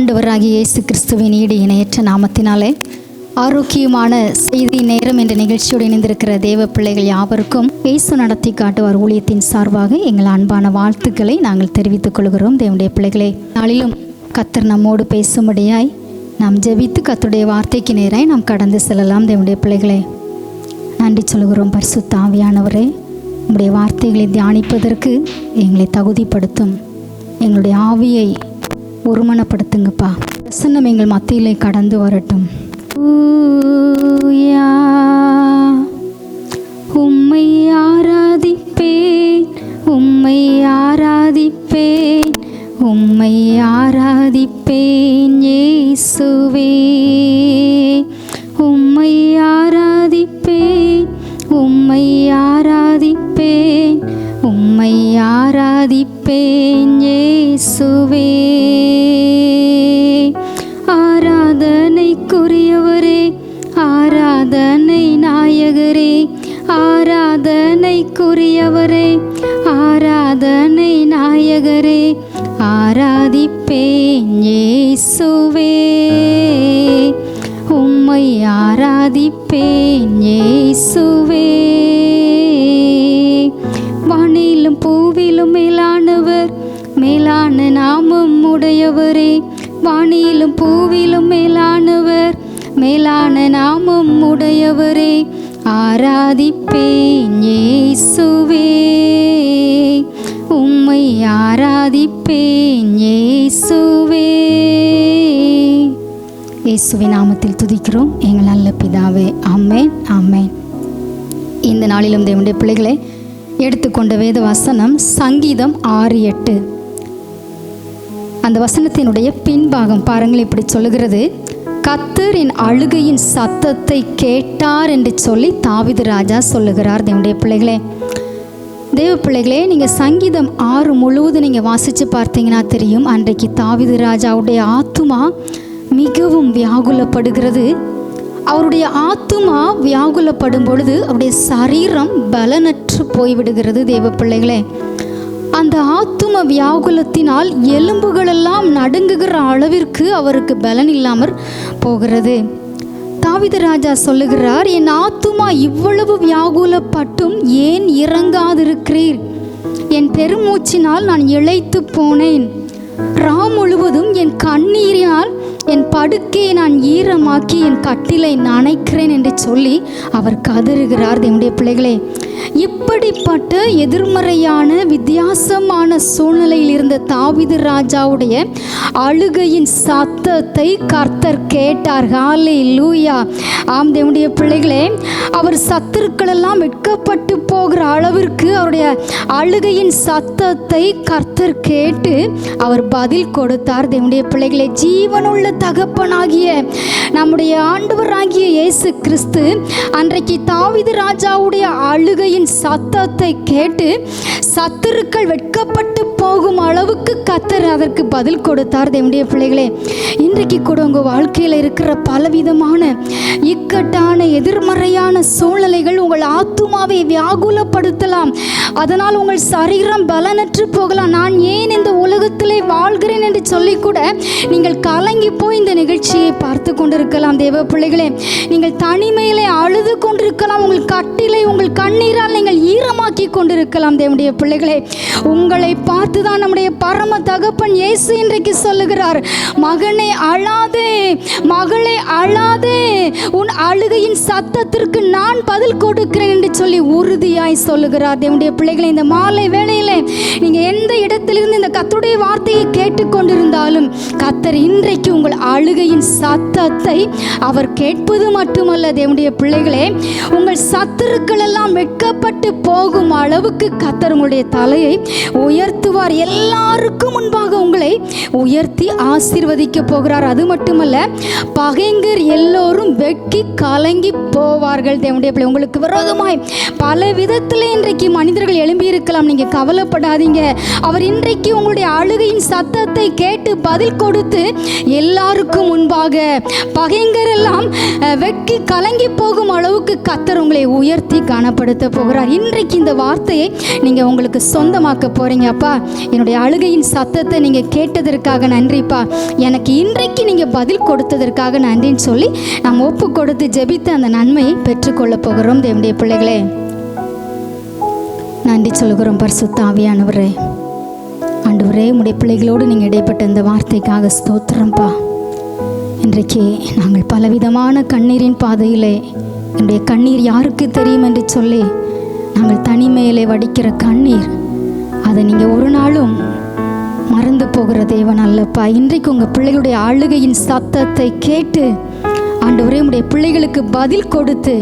ஆண்டவராகிய இயேசு கிறிஸ்துவின் ஈடு இணையற்ற நாமத்தினாலே ஆரோக்கியமான செய்தி நேரம் என்ற நிகழ்ச்சியோடு இணைந்திருக்கிற தேவ பிள்ளைகள் யாவருக்கும் இயேசு நடத்தி காட்டுவார் ஊழியத்தின் சார்பாக எங்கள் அன்பான வாழ்த்துக்களை நாங்கள் தெரிவித்துக் கொள்கிறோம். தேவனுடைய பிள்ளைகளே நாளிலும் கத்தர் நம்மோடு பேசும்படியாய் நாம் ஜெபித்து கத்துடைய வார்த்தைக்கு நேராய் நாம் கடந்து செல்லலாம். தேவனுடைய பிள்ளைகளே நன்றி சொல்கிறோம். பரிசு தாவியானவரே நம்முடைய வார்த்தைகளை தியானிப்பதற்கு எங்களை தகுதிப்படுத்தும். எங்களுடைய ஆவியை ஒருமனப்படுத்துங்கப்பா. பிரசன்னம் எங்கள் மத்தியிலே கடந்து வரட்டும். உம்மை ஆராதிப்பேன் உம்மை ஆராதிப்பேன் உம்மை ஆராதிப்பேன் இயேசுவே. உம்மை ஆராதிப்பேன் உம்மை ஆராதிப்பேன் உம்மை ஆராதிப்பேன் இயேசுவே. ஆண்டவரே ஆராதனைக்குரியவரே ஆராதனை நாயகரே ஆராதிப்பேன் இயேசுவே. உம்மை ஆராதிப்பேன் இயேசுவே. வானிலும் பூவிலும் மேலானவர் மேலான நாமம் உடையவரே. வானிலும் பூவிலும் மேலானவர் மேலான நாமம் உடையவரே. ஆராதிப்பேன் இயேசுவே. உம்மை ஆராதிப்பேன் இயேசுவே. இயேசுவின் நாமத்தில் துதிக்கிறோம். எங்கள் நல்ல பிதாவே அம்மேன் ஆமென். இந்த நாளிலும் தேவனுடைய பிள்ளைகளை எடுத்துக்கொண்ட வேத வசனம் சங்கீதம் ஆறு எட்டு. அந்த வசனத்தினுடைய பின்பாகம் பாருங்கள் இப்படி சொல்லுகிறது. கத்தர் என் அழுகையின் சத்தத்தை கேட்டார் என்று சொல்லி தாவிது ராஜா சொல்லுகிறார். தேவனுடைய பிள்ளைகளே தேவ பிள்ளைகளே நீங்கள் சங்கீதம் ஆறு முழுவதும் நீங்கள் வாசித்து பார்த்தீங்கன்னா தெரியும். அன்றைக்கு தாவிது ராஜாவுடைய ஆத்துமா மிகவும் வியாகுலப்படுகிறது. அவருடைய ஆத்துமா வியாகுலப்படும் பொழுது அவருடைய சரீரம் பலனற்று போய்விடுகிறது. தேவ பிள்ளைகளே அந்த ஆத்தும வியாகுலத்தினால் எலும்புகளெல்லாம் நடுங்குகிற அளவிற்கு அவருக்கு பலன் இல்லாமற் போகிறது. தாவித ராஜா சொல்லுகிறார் என் ஆத்துமா இவ்வளவு வியாகுலப்பட்டும் ஏன் இறங்காதிருக்கிறீர்? என் பெருமூச்சினால் நான் இழைத்து போனேன். ரா முழுவதும் என் கண்ணீரினால் என் படுக்கையை நான் ஈரமாக்கி என் கட்டிலை நனைக்கிறேன் என்று சொல்லி அவர் கதறுகிறார். என்னுடைய பிள்ளைகளே இப்படிப்பட்ட எதிர்மறையான வித்தியாசமான சூழ்நிலையில் இருந்த தாவிது ராஜாவுடைய அழுகையின் சத்தத்தை கர்த்தர் கேட்டார். ஹாலே லூயா ஆம் தேவனுடைய பிள்ளைகளே அவர் சத்துருக்களெல்லாம் வெட்கப்பட்டு போகிற அளவிற்கு அவருடைய அழுகையின் சத்தத்தை கர்த்தர் கேட்டு அவர் பதில் கொடுத்தார். தேவனுடைய பிள்ளைகளே ஜீவனுள்ள தகப்பனாகிய நம்முடைய ஆண்டவராகிய இயேசு கிறிஸ்து அன்றைக்கு தாவிது ராஜாவுடைய அழுகை அழுகையின் சத்தத்தை கேட்டு சத்துருக்கள் வெட்கப்பட்டு போகும் அளவுக்கு கத்தர் அதற்கு பதில் கொடுத்தார். தேவனுடைய பிள்ளைகளே இன்றைக்கு கூட உங்கள் வாழ்க்கையில் இருக்கிற பலவிதமான இக்கட்டான எதிர்மறையான சூழ்நிலைகள் உங்கள் ஆத்துமாவை வியாகுலப்படுத்தலாம். அதனால் உங்கள் சரீரம் பலனற்று போகலாம். நான் ஏன் இந்த உலகத்திலே வாழ்கிறேன் என்று சொல்லி கூட நீங்கள் கலங்கி போய் இந்த நிகழ்ச்சியை பார்த்து கொண்டிருக்கலாம் தேவ பிள்ளைகளே. நீங்கள் தனிமையிலே அழுது கொண்டிருக்கலாம் உங்கள் கட்டிலை உங்கள் கண்ணீரால் நீங்கள் ஈரமாக்கி கொண்டிருக்கலாம் தேவனுடைய பிள்ளைகளே. உங்களை பார்த்து தான் நம்முடைய பரம தகப்பன் இயேசு இன்றைக்கு சொல்லுகிறார் மகனே அழாதே மகளே அழாதே உன் அழுகையின் சத்தத்திற்கு நான் பதில் கொடுக்கிறேன் என்று சொல்லி உறுதியாய் சொல்லுகிறார் தேவனுடைய பிள்ளைகளை இந்த மாலை வேளையில் நீங்கள் எந்த இடத்திலிருந்து இந்த கத்துடைய வார்த்தையை கேட்டுக்கொண்டிருந்தாலும் கத்தர் இன்றைக்கு உங்கள் அழுகையின் சத்தத்தை அவர் கேட்பது மட்டுமல்ல தேவனுடைய பிள்ளைகளே. உங்கள் சத்துருக்கள் எல்லாம் வெட்கப்பட்டு போகும் அளவுக்கு கத்தர் உங்களுடைய தலையை உயர்த்துவார். எல்லாருக்கும் முன்பாக உங்களை உயர்த்தி ஆசீர்வதிக்க போகிறார். அது மட்டுமல்ல பகைங்கர் எல்லோரும் வெட்கி கலங்கி போவார்கள். தேவனுடைய பிள்ளை உங்களுக்கு விரோதமாய் பல விதத்தில் இன்றைக்கு மனிதர்கள் எழும்பி இருக்கலாம் நீங்கள் கவலைப்படாதீங்க. அவர் இன்றைக்கு உங்களுடைய அழுகையின் சத்தத்தை கேட்டு பதில் கொடுத்து எல்லாருக்கும் முன்பாக பகைங்கரெல்லாம் வெட்கி கலங்கி போகும் அளவுக்கு கத்தர் உங்களை உயர்த்தி காணப்படுத்த போகிறார். இன்றைக்கு இந்த வார்த்தையை நீங்கள் உங்களுக்கு சொந்தமாக்க போகிறீங்க அப்பா என்னுடைய அழுகையின் சத்தத்தை நீங்கள் கேட்டதற்காக நன்றிப்பா. எனக்கு இன்றைக்கு நீங்கள் பதில் கொடுத்ததற்காக நன்றின்னு சொல்லி நாம் ஒப்பு கொடுத்து ஜெபித்து அந்த நன்மையை பெற்றுக்கொள்ள போகிறோம். தேவனுடைய பிள்ளைகளே நன்றி சொல்கிறோம் பரிசுத்தாவியானவரே ஆண்டவரே உடைய பிள்ளைகளோடு நீங்கள் இடைப்பட்ட இந்த வார்த்தைக்காக ஸ்தோத்திரம்ப்பா இன்றைக்கு நாங்கள் பலவிதமான கண்ணீரின் பாதையிலே என்னுடைய கண்ணீர் யாருக்கு தெரியும் என்று சொல்லி நாங்கள் தனிமையிலே வடிக்கிற கண்ணீர் அதை நீங்கள் ஒரு நாளும் மறந்து போகிற தேவன் அல்லப்பா. இன்றைக்கு உங்கள் பிள்ளைகளுடைய அழுகையின் சத்தத்தை கேட்டு ஆண்டவரே உடைய பிள்ளைகளுக்கு பதில் கொடுத்து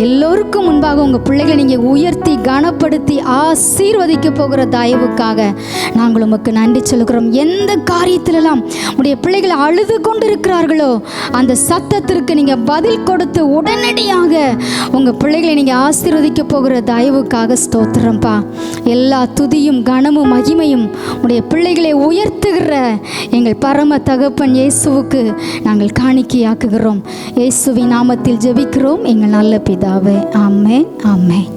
எல்லோருக்கும் முன்பாக உங்கள் பிள்ளைகளை நீங்கள் உயர்த்தி கனப்படுத்தி ஆசீர்வதிக்க போகிற தயவுக்காக நாங்கள் உமக்கு நன்றி சொல்கிறோம் எந்த காரியத்திலெல்லாம் உடைய பிள்ளைகள் அழுது கொண்டு இருக்கிறார்களோ அந்த சத்தத்திற்கு நீங்கள் பதில் கொடுத்து உடனடியாக உங்கள் பிள்ளைகளை நீங்கள் ஆசீர்வதிக்க போகிற தயவுக்காக ஸ்தோத்திரம்ப்பா எல்லா துதியும் கனமும் மகிமையும் உடைய பிள்ளைகளை உயர்த்துகிற எங்கள் பரம தகப்பன் இயேசுவுக்கு நாங்கள் காணிக்கையாக்குகிறோம். இயேசுவின் நாமத்தில் ஜெபிக்கிறோம். எங்கள் நல்ல பிதாவே ஆமென் ஆமென்